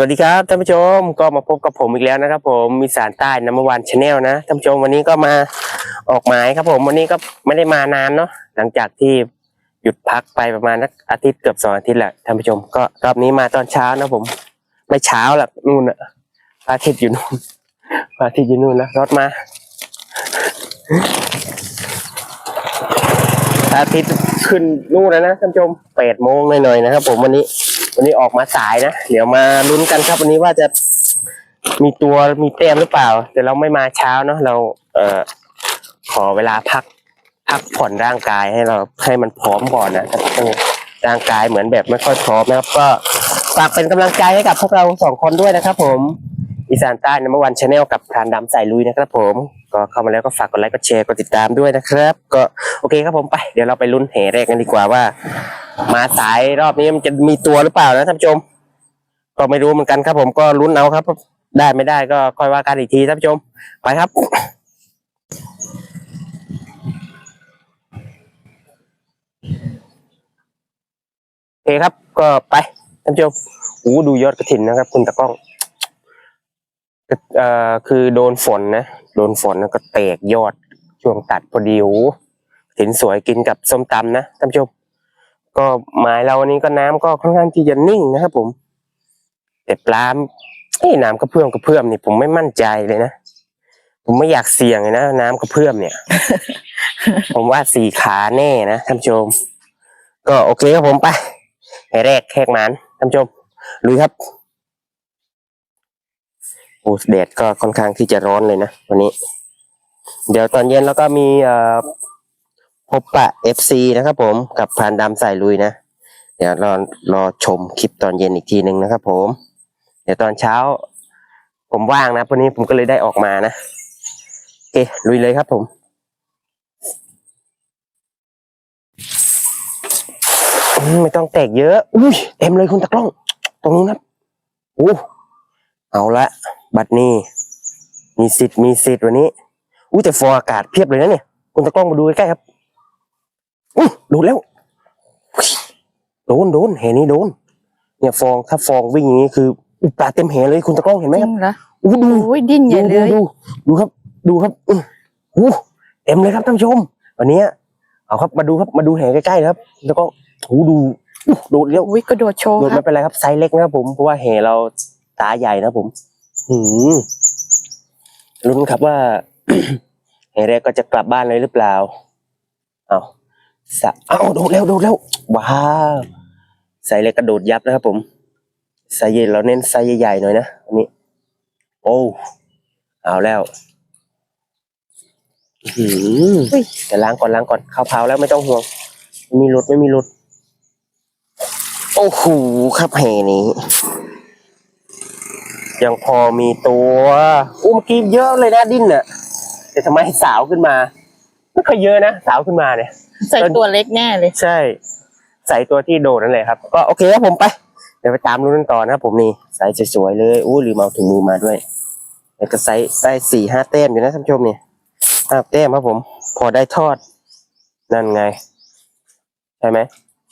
สวัสดีครับท่านผู้ชมก็มาพบกับผมอีกแล้วนะครับ ผมมีสารใต้นัมวันชาแนลนะท่านผู้ชมวันนี้ก็มาออกหมายครับ ผมวันนี้ก็ไม่ได้มานานเนาะหลังจากที่หยุดพักไปประมาณนักอาทิตย์เกือบสองอาทิตย์แหละท่านผู้ชมก็รอบนี้มาตอนเช้านะผม ไม่เช้าหรอกนู่นอะพระอาทิตย์อยู่นู่นพระอาทิตย์อยู่นู่นนะรถมาพระอาทิตย์ขึ้นนู่นแล้วนะท่านผู้ชมแปดโมงหน่อยๆนะครับ ผมวันนี้ วันนี้ออกมาสายนะ เดี๋ยวมาลุ้นกันครับ วันนี้ว่าจะมีตัวมีแต้มหรือเปล่า แต่เราไม่มาเช้าเนาะเราเอ่อขอเวลาพักพักผ่อนร่างกายให้เราให้มันพร้อมก่อนนะรับร่างกายเหมือนแบบไม่ค่อยพร้อมนะครับ ก็ฝากเป็นกำลังใจให้กับพวกเราสองคนด้วยนะครับ ผมอีสานใต้นัมวันชาแนลกับพรานดำใส่ลุยนะครับ ผม ก็เข้ามาแล้วก็ฝากกดไลค์กดแชร์กดติดตามด้วยนะครับ ก็โอเคครับผมไป เดี๋ยวเราไปลุ้นเหแรกกันดีกว่าว่า มาสายรอบนี้มันจะมีตัวหรือเปล่านะท่านผู้ชม ก็ไม่รู้เหมือนกันครับ ผมก็ลุ้นเอาครับ ได้ไม่ได้ก็ค่อยว่ากันอีกทีท่านผู้ชม ไปครับโอเคครับ ก็ไปท่านผู้ชมโอ้ดูยอดกระถินนะครับ คุณตะก้องเอ่อคือโดนฝนนะโดนฝนแล้วก็แตกยอดช่วงตัดพอดีโอ้กระถินสวยกินกับส้มตำนะท่านผู้ชม ก็หมายเราวันนี้ก็น้ำก็ค่อนข้างที่จะนิ่งนะครับผม แต่ปลาเอ้ยน้ำกระเพื่อมกระเพื่อมนี่ผมไม่มั่นใจเลยนะผมไม่อยากเสี่ยงเลยนะน้ำกระเพื่อมเนี่ย ผมว่าสี่ขาแน่นะท่านผู้ชม ก็โอเคครับผมไปให้แรกแขกหมานท่านผู้ชมลุยครับโอ้แดดก็ค่อนข้างที่จะร้อนเลยนะวันนี้ เดี๋ยวตอนเย็นแล้วก็มีเอ่อ พบปะ FC นะครับผมกับพานดำใส่ลุยนะ เดี๋ยวรอรอชมคลิปตอนเย็นอีกทีหนึ่งนะครับผม เดี๋ยวตอนเช้า ผมว่างนะวันนี้ผมก็เลยได้ออกมานะโอเคลุยเลยครับผมไม่ต้องแตกเยอะ อุ้ยเต็มเลยคุณตะกล้อง ตรงนู้นครับอู้เอาละ บัดนี้ มีสิทธิ์มีสิทธิ์วันนี้อู้แต่ฟองอากาศเพียบเลยนะเนี่ย คุณตะกล้องมาดูใกล้ๆครับ โดนแล้วโดนโดนแหนี้โดน เนี่ยฟองถ้าฟองวิ่งอย่างนี้คืออุ๊ยปลาเต็มแหเลยคุณตะกล้องเห็นไหมจคริรับงเหรออู้ดูโอ้ยดิ้นใหดูญ่เลดูยดูดูครับ ดูครับอื้ออู้เต็มเลยครับท่านผู้ชม วันนี้เอาครับมาดูครับมาดูแหใกล้ๆนะครับแล้วก็โอ้ดูอู้โดดเลี้ยวอุ้ยกระโดดโชว์โดดครัไม่บเป็นไรครับไซส์เล็กนะครับผมเพราะว่าแหเราตาใหญ่นะครับผมหืมลุ้นครับว่าแหแรกก็จะกลับบ้านเลยหรือเปล่าเอา สะเอาโดดแล้วโดดแล้วว้าวไซส์เล็กกระโดดยับนะครับผมไซส์ใหญ่เราเน้นไซส์ใหญ่ๆหน่อยนะอันนี้ โอ้เอาแล้วอื้อหืออุ้ยเดี๋ยวล้างก่อนล้างก่อนข้าวเผาแล้วไม่ต้องห่วงไม่มีหลุดไม่มีหลุดโอ้โหครับแห่นี้ ยังพอมีตัวอู้เมื่อกี้เยอะเลยนะดิ้นน่ะแต่ทำไมสาวขึ้นมาไม่ค่อยเยอะนะสาวขึ้นมาเนี่ย ใส่ตัวเล็กแน่เลย ใช่ ใส่ตัวที่โดดนั่นแหละครับ ก็โอเคครับผมไป เดี๋ยวไปตามรุ่นกันต่อนะครับผมนี่ใส่สวยๆเลยอู้ลืมเอาถุงมือมาด้วยแล้วก็ใส่ได้สี่ห้าแต้มอยู่นะท่านผู้ชมเนี่ยห้าแต้มครับผม พอได้ทอด นั่นไง ใช่ไหม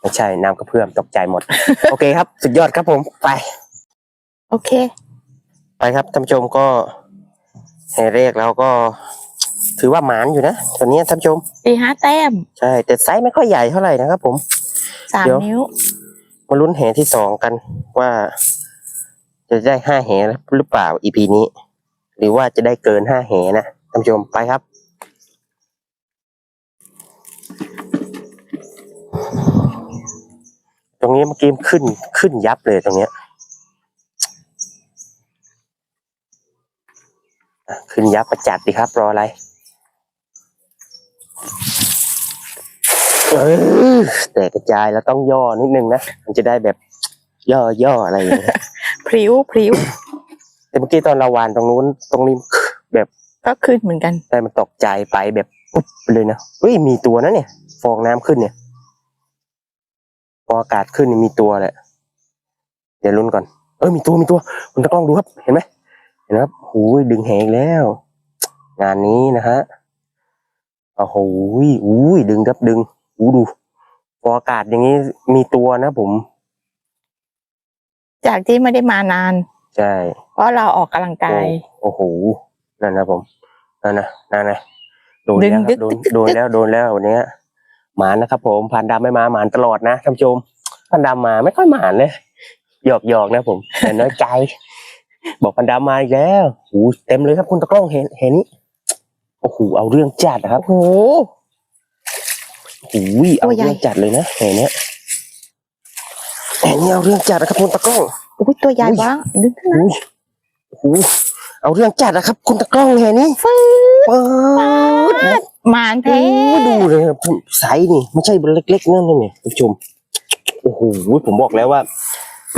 ไม่ใช่น้ำกระเพื่อมตกใจหมด โอเคครับ สุดยอดครับผมไป โอเค ไปครับท่านผู้ชมก็ให้เลขแล้วก็ ถือว่าหมานอยู่นะตัวนี้ท่านผู้ชมตีห้าแต้ม ใช่ แต่ไซส์ไม่ค่อยใหญ่เท่าไหร่นะครับผมสามเดี๋ยวนิ้ว มาลุ้นแหที่สองกันว่า จะได้ห้าแหหรือเปล่าอีพีนี้ หรือว่าจะได้เกินห้าแหนะท่านผู้ชมไปครับตรงนี้เมื่อกี้ขึ้นขึ้นยับเลยตรงเนี้ยอะขึ้นยับประจัดดีครับ รออะไร เออแต่กระจายแล้วต้องย่อนิดนึงนะ มันจะได้แบบย่อย่ออะไรอย่างเงี้ยพริ้วพริ้วแต่เมื่อกี้ตอนเราวานตรงนู้นตรงนี้แบบก็ขึ้นเหมือนกันได้มันตกใจไปแบบปุ๊บไปเลยนะเฮ้ยมีตัวนะเนี่ย ฟองน้ำขึ้นเนี่ย พออากาศขึ้นนี่มีตัวแหละ เดี๋ยวลุ้นก่อน เออมีตัวมีตัวคุณตะกล้องดูครับ เห็นไหมเห็นไหมครับหูยดึงแหงอีกแล้ว งานนี้นะฮะโอ้โหอุ้ยดึงครับดึง อู้ดูพออากาศอย่างนี้มีตัวนะผม จากที่ไม่ได้มานาน ใช่ เพราะเราออกกำลังกาย โอ้โห นั่นนะผมนั่นนะนั่นนะโดนดึงแล้วคดึรับกโดนดึกดึกโดนแล้วโดนแล้ววันเนี้ยหมานนะครับ ผมผ่านดำไม่มาหมานตลอดนะท่านผู้ชมผ่านดำมาไม่ค่อยหมานเลยหยอกหยอกนะผมแต่น้อยใจ บอกผ่านดำมาอีกแล้วโอ้โหเต็มเลยครับคุณตะกล้องเห็นเห็นนี่โอ้โหเอาเรื่องจัดนะครับโอ้โหโอ้โหเอาตัวใหญ่เรื่องจัดเลยนะเห็นเนี้ยเห็นนี่เอาเรื่องจัดนะครับคุณตะกล้องอุ้ยตัวใหญ่อุ้ยวะดึงขึ้นมาอุ้ยโอ้โหเอาเรื่องจัดนะครับ คุณตะกล้องเห็นนี่ฟื้เปิดดมานโอ้แท้ดูเลยครับไซส์นี่ไม่ใช่เบอร์เล็กๆนั่นนี่คุณผู้ชมโอ้โหผมบอกแล้วว่า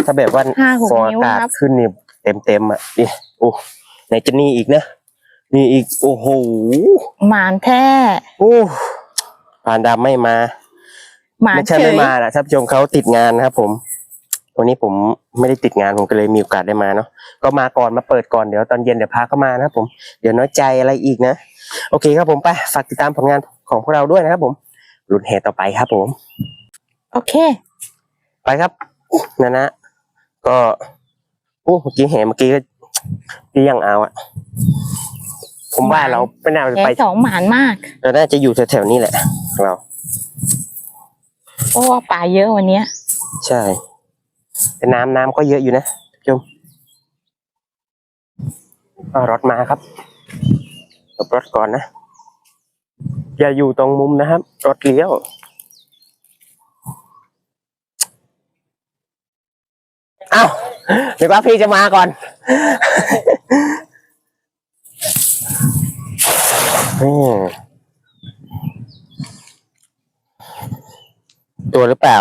ถ้าแบบว่าห้าหกฟองนิ้วอากาศครับขึ้นนี่เต็มๆอะนี่โอ้ไหนจะนี่อีกนะนี่อีกโอ้โหมานแท้โอ้ ผ่านดำไม่มามานไม่ใช่เฉไม่ยมานะท่านผู้ชมเขาติดงานนะครับ ผม วันนี้ผมไม่ได้ติดงานผมก็เลยมีโอกาสได้มาเนาะก็มาก่อนมาเปิดก่อนเดี๋ยวตอนเย็นเดี๋ยวพาเข้ามานะครับผมเดี๋ยวน้อยใจอะไรอีกนะโอเคครับผมไปฝากติดตามผลงานของพวกเราด้วยนะครับผมรุ่นเหตุต่อไปครับผม โอเค ไปครับนะนะก็โอ้เมื่อกี้เห็นเมื่อกี้ก็พี่ยังเอาอะผมว่าเราไม่น่าจะแผลไปสองหมานมาก เราน่าจะอยู่แถวๆนี้แหละ เรา เพราะว่าป่าเยอะวันเนี้ย ใช่แต่น้ำน้ำก็เยอะอยู่นะชมเอารถมาครับหลบรถก่อนนะ อย่าอยู่ตรงมุมนะครับ รถเลี้ยวเอ้าเดี๋ยวว่าพี่จะมาก่อน อืม ตัวหรือเปล่า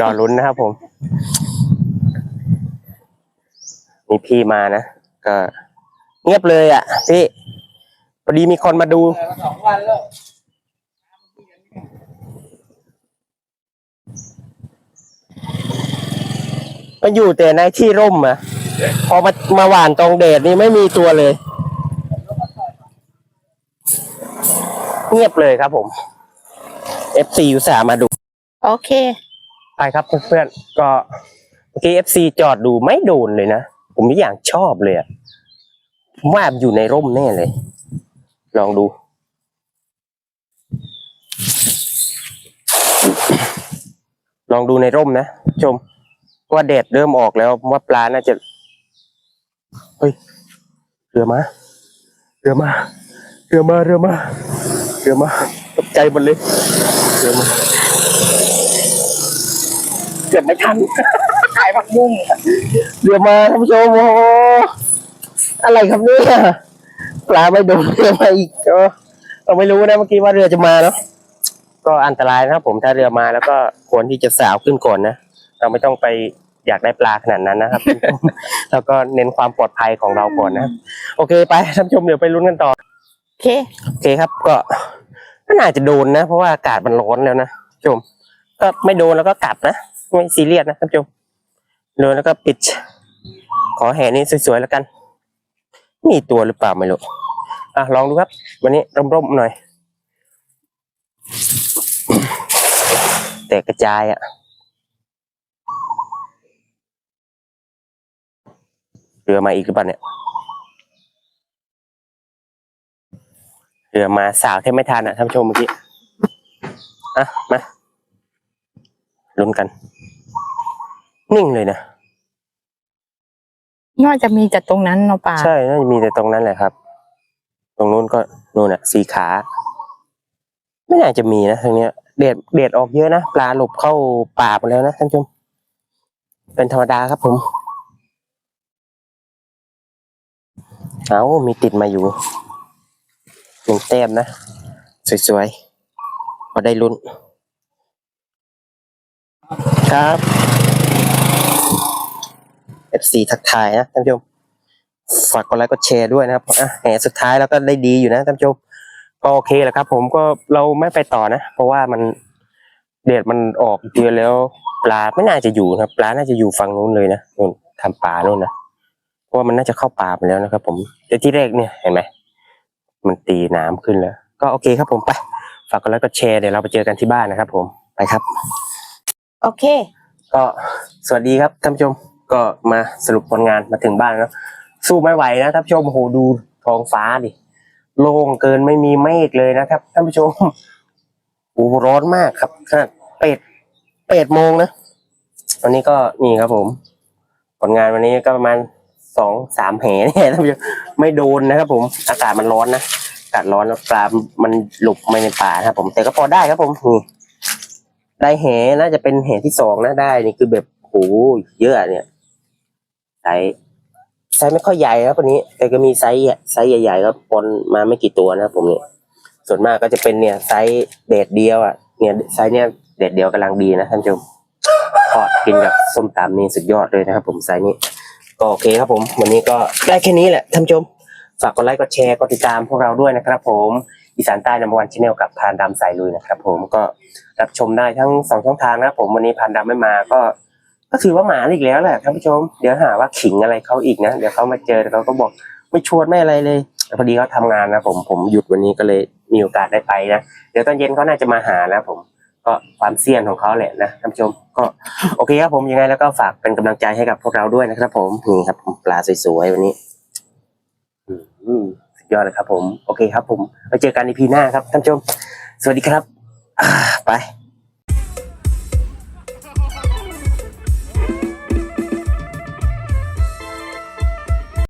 รอลุ้นนะครับผมมีพี่มานะ ก็ เงียบเลยอะพี่พอดีมีคนมาดูสองวันแล้วมันอยู่แต่ในที่ร่มอะ พอมามาหวานตรงเดดนี่ไม่มีตัวเลย เงียบเลยครับผม FC อุตส่าห์มาดู โอเค ไปครับเพื่อนๆก็เมื่อกี้ FC จอดดูไม่โดนเลยนะ ผมไม่อย่างชอบเลยอะผมว่ามันอยู่ในร่มแน่เลย ลองดู ลองดูในร่มนะชมว่าแดดเริ่มออกแล้วผมว่าปลาน่าจะ เฮ้ย เรือมา เรือมา เรือมา เรือมา เรือมา ตกใจหมดเลย เรือมา เกือบไม่ทัน ขายผักบุ้งเรือมาท่านผู้ชมโอ้โหอะไรครับเนี่ยปลาไม่โดนเรือมาอีกเออเราไม่รู้นะเมื่อกี้ว่าเรือจะมาเนาะ ก็อันตรายนะครับผมถ้าเรือมาแล้วก็ควรที่จะสาวขึ้นก่อนนะ เราไม่ต้องไป อยากได้ปลาขนาดนั้นนะครับ แล้วก็เน้นความปลอดภัยของเราก่อนนะโอเคไปท่านผู้ชมเดี๋ยวไปลุ้นกันต่อโอเคโอเคครับ ก็ก็น่าจะโดนนะ เพราะว่าอากาศมันร้อนแล้วนะท่านผู้ชม ก็ไม่โดนแล้วก็กลับนะไม่ซีเรียสนะท่านผู้ชมโดนแล้วก็ปิด ขอแห่นี้สวยๆแล้วกัน มีตัวหรือเปล่าไม่รู้อะลองดูครับ วันนี้ร่มๆหน่อย แตกกระจายอะเรือมาอีกหรือเปล่าเนี่ยเรือมาสาวแทบไม่ทันอะท่านผู้ชมเมื่อกี้อะมาลุ้นกัน นิ่งเลยนะน่าจะมีจากตรงนั้นเนาะป่าใช่น่าจะมีแต่ตรงนั้นแหละครับ ตรงนู้นก็นู่นอะสี่ขา ไม่น่าจะมีนะทางเนี้ยเดดเดดออกเยอะนะปลาหลบเข้าป่าหมดแล้วนะท่านผู้ชมเป็นธรรมดาครับผม เอามีติดมาอยู่หนึ่งแต้มนะ สวยๆพอได้ลุ้น ครับ FC ทักทายนะท่านผู้ชม ฝากกดไลค์กดแชร์ด้วยนะครับอะแหมสุดท้ายแล้วก็ได้ดีอยู่นะท่านผู้ชม ก็โอเคแหละครับ ผมก็เราไม่ไปต่อนะ เพราะว่ามันเดดมันออกเยอะแล้ว ปลาไม่น่าจะอยู่นะปลาน่าจะอยู่ฝั่งนู้นเลยนะนู่นทำปลานู่นนะ เพราะว่ามันน่าจะเข้าป่าไปแล้วนะครับ ผมแต่ที่แรกเนี่ยเห็นไหมมันตีน้ำขึ้นแล้ว ก็โอเคครับผมไปฝากกดไลค์กดแชร์เดี๋ยวเราไปเจอกันที่บ้านนะครับ ผมไปครับ โอเค ก็สวัสดีครับท่านผู้ชมก็มาสรุปผลงานมาถึงบ้านแล้วสู้ไม่ไหวนะท่านผู้ชมโอ้โหดูท้องฟ้าดิโล่งเกินไม่มีเมฆเลยนะครับท่านผู้ชมโอ้โหร้อนมากครับขนาดเป็ดเป็ดโมงนะวันนี้ก็นี่ครับผม ผลงานวันนี้ก็ประมาณ สองสามแหเนี่ยท่านผู้ชมไม่โดนนะครับ ผมอากาศมันร้อนนะอากาศร้อนแล้วปลามันหลบไมาในป่านะครับ ผมแต่ก็พอได้ครับผมนี่ได้แหน่าจะเป็นแหที่สองนะได้นี่คือแบบโหเยอะเนี่ยไซส์ไซส์ไม่ค่อยใหญ่ครับวันนี้ แต่ก็มีไซส์ไซส์ใหญ่ๆก็ปนมาไม่กี่ตัวนะครับผมเนี่ยส่วนมากก็จะเป็นเนี่ยไซส์เดดเดียวอะเนี่ยไซส์เนี่ยเดดเดียวกำลังดีนะท่านผู้ชมทอดกินกับส้มตำนี่สุดยอดเลยนะครับ ผมไซส์นี้ ก็โอเคครับผม วันนี้ก็ได้แค่นี้แหละท่านผู้ชม ฝากกดไลค์กดแชร์กดติดตามพวกเราด้วยนะครับผมอีสานใต้นัมวันชาแนลกับพานดำสายลุยนะครับผมก็รับชมได้ทั้งสองช่องทางนะครับผมวันนี้พันดำไม่มาก็ ก็ถือว่าหมาอีกแล้วแหละท่านผู้ชม เดี๋ยวหาว่าขิงอะไรเขาอีกนะเดี๋ยวเขามาเจอเขาก็บอกไม่ชวนไม่อะไรเลยพอดีเขาทำงานนะผมผมหยุดวันนี้ก็เลยมีโอกาสได้ไปนะเดี๋ยวตอนเย็นเขาน่าจะมาหานะผม ก็ความเสี่ยงของเขาแหละนะท่านผู้ชมก็โอเคครับผมยังไงแล้วก็ฝากเป็นกำลังใจให้กับพวกเราด้วยนะครับผมนี่ครับปลาสวยๆวันนี้อืมสุดยอดเลยครับผม โอเคครับผมไว้เจอกันในพีหน้าครับท่านผู้ชม สวัสดีครับไป